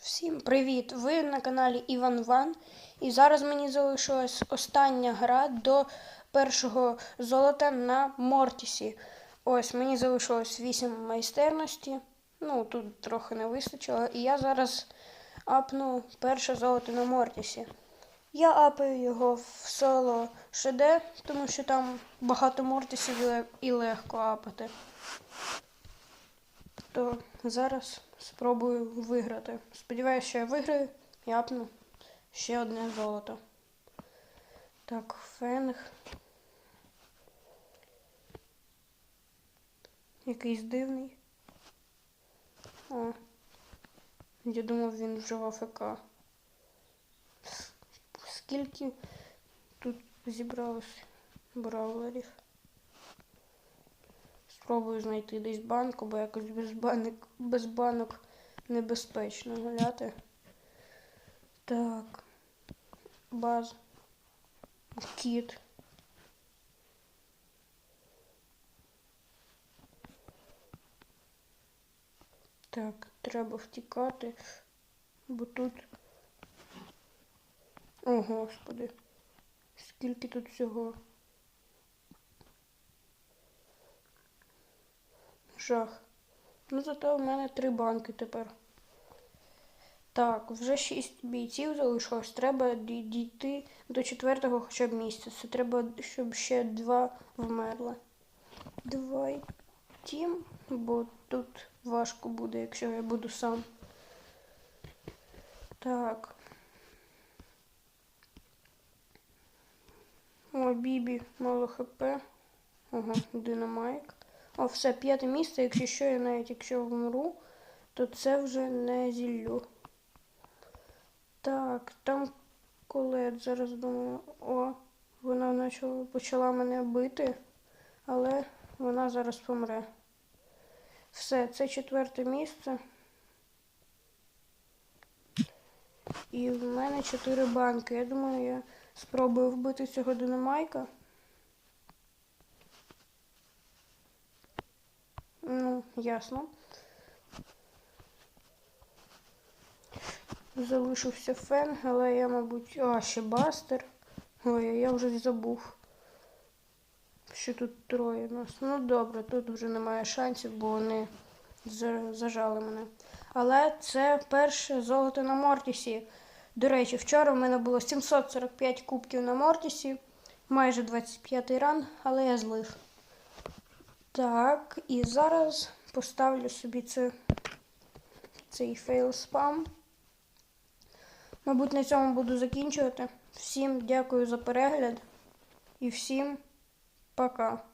Всім привіт! Ви на каналі Іван Ван. І зараз мені залишилась остання гра до першого золота на Мортісі. Ось мені залишилось 8 майстерності. Ну, тут трохи не вистачило. І я зараз апну перше золото на Мортісі. Я апаю його в соло ШД, тому що там багато Мортісів і легко апати. То зараз спробую виграти. Сподіваюся, що я виграю і апну ще одне золото. Так, фенг. Якийсь дивний. О. Я думав, він вже в АФК. Скільки тут зібралось браулерів? Спробую знайти десь банку, бо якось без банок, без банок небезпечно гуляти. Так. Баз. Кіт. Так, треба втікати, бо тут. О, господи. Скільки тут всього. Жах. Ну, зато в мене три банки тепер. Так, вже шість бійців залишилось. Треба дійти до четвертого хоча б місця. Це треба, щоб ще два вмерли. Давай тім, бо тут важко буде, якщо я буду сам. Так. О, Бібі, мало хп. Ага, динамайк. О, все, п'яте місце. Якщо що, я навіть якщо вмру, то це вже не зіллю. Так, там колет. Зараз думаю, о, вона почала, почала мене бити, але вона зараз помре. Все, це четверте місце. І в мене чотири банки. Я думаю, я спробую вбити цього динамайка. Ну, ясно. Залишився фен, але я, мабуть. А, ще бастер. Ой, я вже забув. Що тут троє нас. Ну добре, тут вже немає шансів, бо вони зажали мене. Але це перше золото на Мортісі. До речі, вчора в мене було 745 кубків на Мортісі, майже 25 ран, але я злив. Так, і зараз поставлю собі це, цей фейл спам. Мабуть, на цьому буду закінчувати. Всім дякую за перегляд і всім пока.